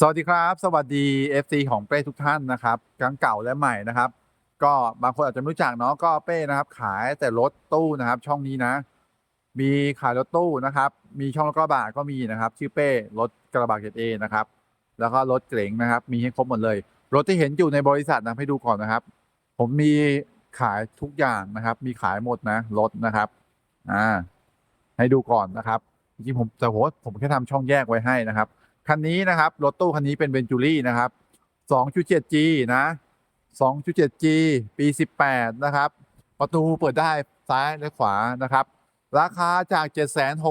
สวัสดีครับ สวัสดี FC ของเป้ทุกท่านนะครับทั้งเก่าและใหม่นะครับ ก็บางคนอาจจะไม่รู้จักเนาะก็เป้นะครับ ขายแต่รถตู้นะครับ ช่องนี้นะ มีขายรถตู้นะครับ มีช่องรถกระบะก็มีนะครับ ชื่อเป้รถกระบะเกรดเอนะครับ แล้วก็รถเก๋งนะครับ มีให้ครบหมดเลย รถที่เห็นอยู่ในบริษัทนะให้ดูก่อนนะครับ ผมมีขายทุกอย่างนะครับ มีขายหมดนะรถนะครับอ่าให้ดูก่อนนะครับจริงผมแต่โหผมแค่ทำช่องแยกไว้ให้นะครับ คันนี้นะครับรถตู้คันนี้เป็นเวนจูรี่นะครับ 2.7G นะ 2.7G ปี 18 นะครับ ประตูเปิดได้ซ้ายและขวานะครับ ราคาจาก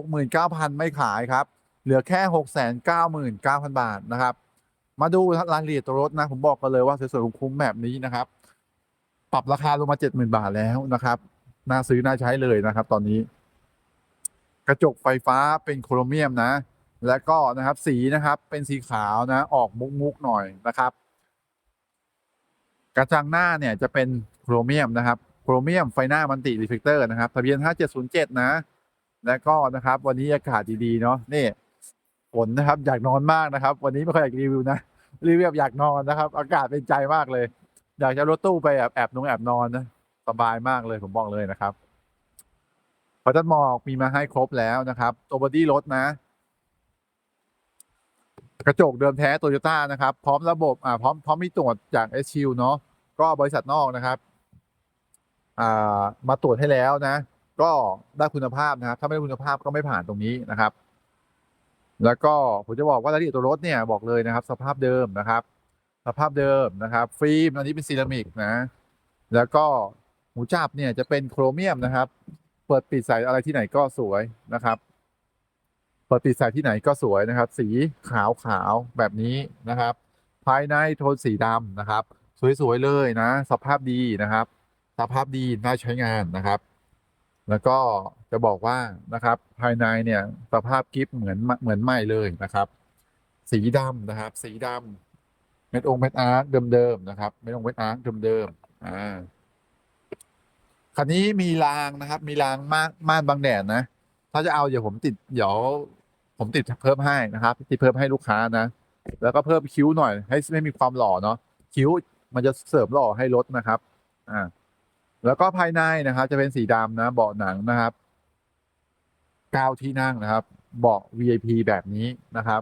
769,000 ไม่ขายครับ เหลือแค่ 699,000 บาทนะครับ มาดูรายละเอียดตัวรถนะ ผมบอกกันเลยว่าสวยๆคุ้มแบบนี้นะครับ ปรับราคาลงมา 70,000 บาทแล้วนะครับน่าซื้อน่าใช้เลยนะครับ ตอนนี้ กระจกไฟฟ้าเป็นโครเมียมนะ แล้วก็นะครับสีนะครับเป็นสีขาวนะออกมุกๆหน่อยนะครับ กระจังหน้าเนี่ยจะเป็นโครเมียมนะครับโครเมียมไฟหน้ามันติรีเฟกเตอร์นะครับทะเบียน 5707 นะ แล้วก็นะครับวันนี้อากาศดีๆเนาะนี่ฝนนะครับอยากนอนมากนะครับ วันนี้ไม่ค่อยอยากรีวิวนะรีวิวอยากนอนนะครับ อากาศเป็นใจมากเลย อยากจะรถตู้ไปแอบแอบนงแอบนอนนะสบายมากเลยผมบอกเลยนะครับพอตันหมอกมีมาให้ครบแล้วนะครับ ตัวบอดี้รถนะ กระจกเดิมแท้โตโยต้านะครับ พร้อมระบบอ่าพร้อมพร้อมมีตรวจจาก s อ u เนาะก็บริษัทนอกนะครับอ่ามาตรวจให้แล้วนะ ก็ได้คุณภาพนะครับ ถ้าไม่ได้คุณภาพก็ไม่ผ่านตรงนี้นะครับ แล้วก็ผมจะบอกว่ารายละเอียดตัวรถเนี่ยบอกเลยนะครับ สภาพเดิมนะครับ สภาพเดิมนะครับ ฟิล์มอันนี้เป็นซีรามิกนะ แล้วก็หูจับเนี่ยจะเป็นโครเมียมนะครับ เปิดปิดใส่อะไรที่ไหนก็สวยนะครับ เปิดปิดใส่ที่ไหนก็สวยนะครับ สีขาวขาวแบบนี้นะครับ ภายในโทนสีดำนะครับ สวยๆเลยนะ สภาพดีนะครับ สภาพดีน่าใช้งานนะครับ แล้วก็จะบอกว่านะครับ ภายในเนี่ยสภาพกิฟเหมือนเหมือนใหม่เลยนะครับ สีดำนะครับ สีดำเม็ดองเม็ดอาร์คเดิมๆนะครับเม็ดองเม็ดอาร์คเดิมๆอ่าคันนี้มีรางนะครับ มีรางม่านม่านบังแดดนะ ถ้าจะเอาเดี๋ยวผมติดเดี๋ยว ผมติดเพิ่มให้นะครับติดเพิ่มให้ลูกค้านะ แล้วก็เพิ่มคิ้วหน่อย ให้ไม่มีความหล่อเนาะคิ้วมันจะเสริมหล่อให้รถนะครับอ่าแล้วก็ภายในนะครับ จะเป็นสีดำนะเบาะหนังนะครับก้าวที่นั่งนะครับ เบาะ VIP แบบนี้นะครับ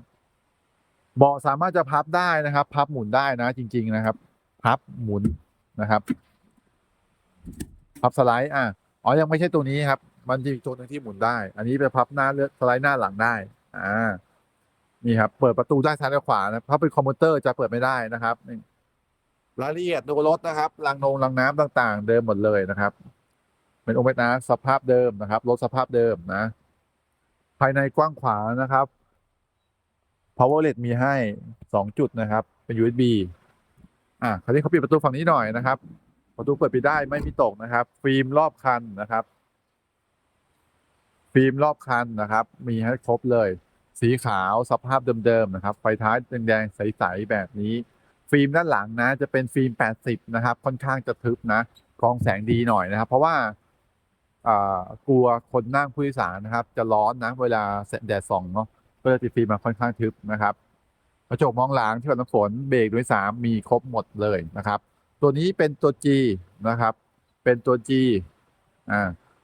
เบาะสามารถจะพับได้นะครับ พับหมุนได้นะ จริง ๆ นะครับ พับหมุนนะครับ พับสไลด์อะอ๋อยังไม่ใช่ตัวนี้ครับ มันจะมีตัวหนึ่งที่หมุนได้ อันนี้ไปพับหน้าเลือกสไลด์หน้าหลังได้ อ่านี่ครับ เปิดประตูได้ซ้ายและขวานะถ้าเป็นคอมพิวเตอร์จะเปิดไม่ได้นะครับรายละเอียดตัวรถนะครับรางนงรางน้ำต่างๆ เดิมหมดเลยนะครับ เป็นองค์เม็ดนะสภาพเดิมนะครับรถสภาพเดิมนะ ภายในกว้างขวางนะครับ power LED มีให้สองจุดนะครับ เป็น USB อะคราวนี้เขาปิดประตูฝั่งนี้หน่อยนะครับ ประตูเปิดไปได้ไม่มีตกนะครับ ฟิล์มรอบคันนะครับ ฟิล์มรอบคันนะครับ มีให้ครบเลย สีขาวสภาพเดิมๆนะครับไฟท้ายแดงๆใสๆแบบนี้ ฟิล์มด้านหลังนะจะเป็นฟิล์ม 80 นะครับ ค่อนข้างจะทึบนะกรองแสงดีหน่อยนะครับ เพราะว่ากลัวคนนั่งผู้โดยสารนะครับ จะร้อนนะเวลาแดดส่องเนาะก็เลยติดฟิล์มมาค่อนข้างทึบนะครับกระจกมองหลังที่กันน้ำฝนเบรกด้วยสามมีครบหมดเลยนะครับ ตัวนี้เป็นตัว G นะครับ เป็นตัว G อ่า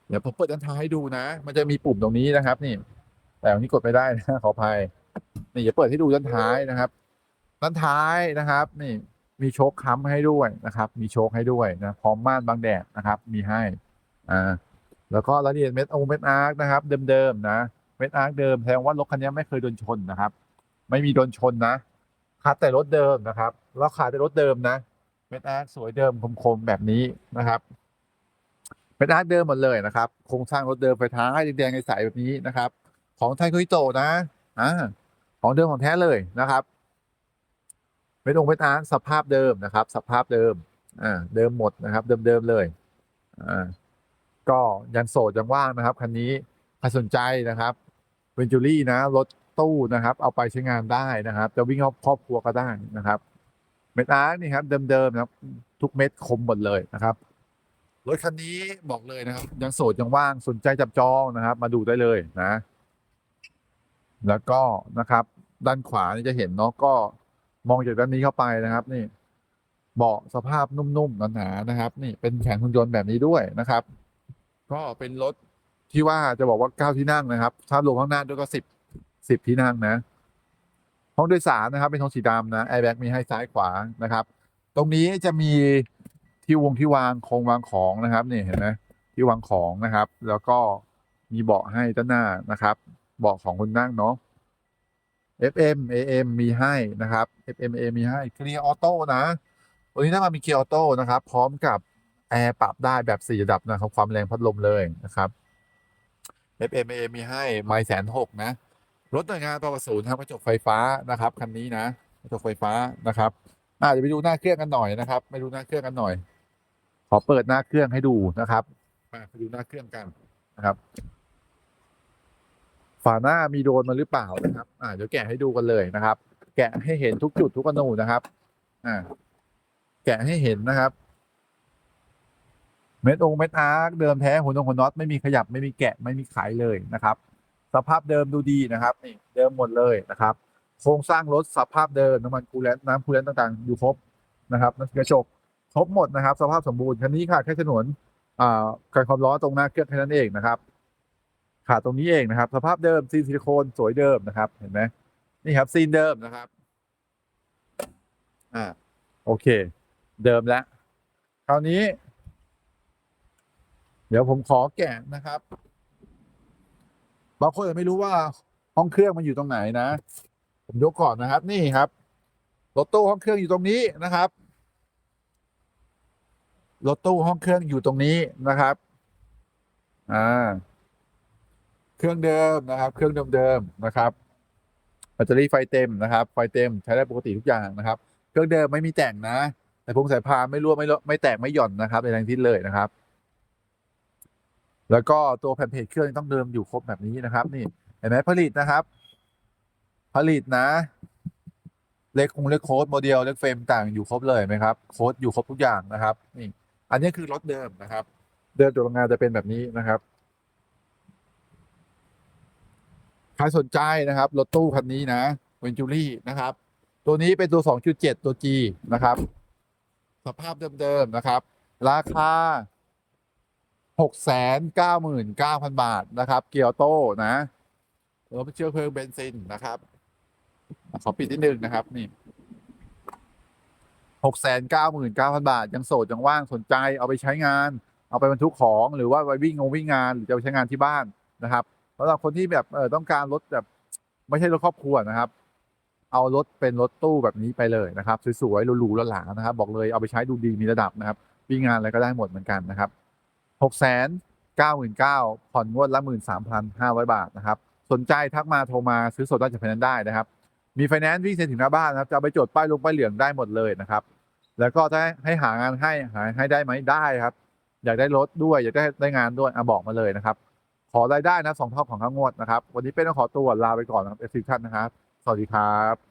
เดี๋ยวผมเปิดด้านท้ายให้ดูนะ มันจะมีปุ่มตรงนี้นะครับนี่ แต่อันนี้กดไม่ได้นะขออภัยนี่เดี๋ยวเปิดให้ดูด้านท้ายนะครับด้านท้ายนะครับ นี่มีโชคค้ำให้ด้วยนะครับ มีโชคให้ด้วยนะพร้อมม่านบังแดดนะครับ มีให้อ่าแล้วก็รายละเอียดเม็ดองเม็ดอาร์คนะครับ เดิมๆนะเม็ดอาร์คเดิมแสดงว่ารถคันนี้ไม่เคยโดนชนนะครับ ไม่มีโดนชนนะคัดแต่รถเดิมนะครับแล้วขายแต่รถเดิมนะเม็ดอาร์คสวยเดิมคมๆแบบนี้นะครับเป็นอาร์ตเดิมหมดเลยนะครับโครงสร้างรถเดิมไฟท้ายแดงๆใสๆแบบนี้นะครับ ของไทคุยโตนะอ่าของเดิมของแท้เลยนะครับเป็นองค์เป็นอาร์สภาพเดิมนะครับ สภาพเดิมอ่าเดิมหมดนะครับ เดิมๆเลยอ่าก็ยังโสดยังว่างนะครับคันนี้ใครสนใจนะครับเวนจูรี่นะรถตู้นะครับ เอาไปใช้งานได้นะครับ จะวิ่งครอบครัวก็ได้นะครับ เม็ดอาร์นี่ครับเดิมๆนะครับ ทุกเม็ดคมหมดเลยนะครับรถคันนี้บอกเลยนะครับ ยังโสดยังว่างสนใจจับจองนะครับ มาดูได้เลยนะ แล้วก็นะครับ ด้านขวานี่จะเห็นเนาะก็มองจากด้านนี้เข้าไปนะครับ นี่เบาะสภาพนุ่มๆหนาๆนะครับ นี่เป็นแขนหุ่นยนต์แบบนี้ด้วยนะครับ ก็เป็นรถที่ว่าจะบอกว่าเก้าที่นั่งนะครับถ้ารวมข้างหน้าด้วยก็สิบสิบที่นั่งนะห้องโดยสารนะครับ เป็นห้องสีดำนะแอร์แบ็กมีให้ซ้ายขวานะครับ ตรงนี้จะมีที่วงที่วางโครงวางของนะครับ นี่เห็นไหมที่วางของนะครับ แล้วก็มีเบาะให้ด้านหน้านะครับ เบาะของคนนั่งเนาะ FM AM มีให้นะครับ FM AM มีให้เกียร์ออโต้นะตัวนี้ถ้ามามีเกียร์ออโต้นะครับ พร้อมกับแอร์ปรับได้แบบสี่ระดับนะครับ ความแรงพัดลมเลยนะครับ FM AM มีให้ไมล์แสนหกนะ รถหน่วยงานปวศูนย์ทำกระจกไฟฟ้านะครับคันนี้นะกระจกไฟฟ้านะครับอ่าเดี๋ยวไปดูหน้าเครื่องกันหน่อยนะครับไปดูหน้าเครื่องกันหน่อย ขอเปิดหน้าเครื่องให้ดูนะครับมาไปดูหน้าเครื่องกันนะครับ ฝาหน้ามีโดนมาหรือเปล่านะครับ อ่าเดี๋ยวแกะให้ดูกันเลยนะครับ แกะให้เห็นทุกจุดทุกอนูนะครับ อ่า แกะให้เห็นนะครับ เม็ดองเม็ดอาร์คเดิมแท้หัวนงหัวน็อตไม่มีขยับไม่มีแกะไม่มีขายเลยนะครับ สภาพเดิมดูดีนะครับนี่เดิมหมดเลยนะครับ โครงสร้างรถสภาพเดิมน้ำมันคูลแลนต์น้ำคูลแลนต์ต่างๆ อยู่ครบนะครับกระจกครบหมดนะครับ สภาพสมบูรณ์คันนี้ค่ะแค่ฉนวนอ่าการความร้อนตรงหน้าเครื่องแค่นั้นเองนะครับ ขาดตรงนี้เองนะครับ สภาพเดิมซีนซิลิโคนสวยเดิมนะครับ เห็นไหมนี่ครับซีนเดิมนะครับ อ่าโอเค เดิมแล้วคราวนี้ เดี๋ยวผมขอแกะนะครับบางคนอาจจะไม่รู้ว่าห้องเครื่องมันอยู่ตรงไหนนะ ผมยกก่อนนะครับ นี่ครับรถตู้ห้องเครื่องอยู่ตรงนี้นะครับรถตู้ห้องเครื่องอยู่ตรงนี้นะครับ อ่า เครื่องเดิมนะครับ เครื่องเดิมๆนะครับแบตเตอรี่ไฟเต็มนะครับ ไฟเต็มใช้ได้ปกติทุกอย่างนะครับ เครื่องเดิมไม่มีแต่งนะ แต่พวงสายพานไม่รั่วไม่รั่วไม่แตกไม่หย่อนนะครับในทางทิศเลยนะครับ แล้วก็ตัวแผ่นเพจเครื่องต้องเดิมอยู่ครบแบบนี้นะครับ นี่เห็นไหมผลิตนะครับ ผลิตนะเลขคงเลขโค้ดโมเดลเลขเฟรมต่างอยู่ครบเลยไหมครับโค้ดอยู่ครบทุกอย่างนะครับนี่อันนี้คือรถเดิมนะครับ เดิมจากโรงงานจะเป็นแบบนี้นะครับ ใครสนใจนะครับรถตู้คันนี้นะเวนจูรี่นะครับ ตัวนี้เป็นตัว 2.7 ตัว G นะครับ สภาพเดิมๆนะครับ ราคา 699,000 บาทนะครับ เกียวโต้นะรถเชื้อเพลิงเบนซินนะครับ ขอปิดนิดนึงนะครับนี่699,000บาท ยังโสด ยังว่างสนใจเอาไปใช้งาน เอาไปบรรทุกของหรือว่าไปวิ่งงงวิ่งงาน หรือจะไปใช้งานที่บ้านนะครับ สำหรับคนที่แบบเออต้องการรถแบบไม่ใช่รถครอบครัวนะครับ เอารถเป็นรถตู้แบบนี้ไปเลยนะครับสวยๆหรูๆหราๆนะครับ บอกเลยเอาไปใช้ดูดีมีระดับนะครับวิ่งงานอะไรก็ได้หมดเหมือนกันนะครับหกแสนเก้าหมื่นเก้าผ่อนงวดละหมื่นสามพันห้าร้อยบาทนะครับ สนใจทักมาโทรมาซื้อสดได้จากไฟแนนซ์ได้นะครับ มีไฟแนนซ์วิ่งเซ็นถึงหน้าบ้านนะครับจะไปจดป้ายลงป้ายเหลืองได้หมดเลยนะครับแล้วก็ถ้าให้หางานให้หาให้ได้ไหมได้ครับ อยากได้รถด้วยอยากได้ได้งานด้วยอะบอกมาเลยนะครับ ขอรายได้นะสองเท่าของค่างวดนะครับ วันนี้เป็นต้องขอตัวลาไปก่อนนะครับเอฟซีท่านนะครับ สวัสดีครับ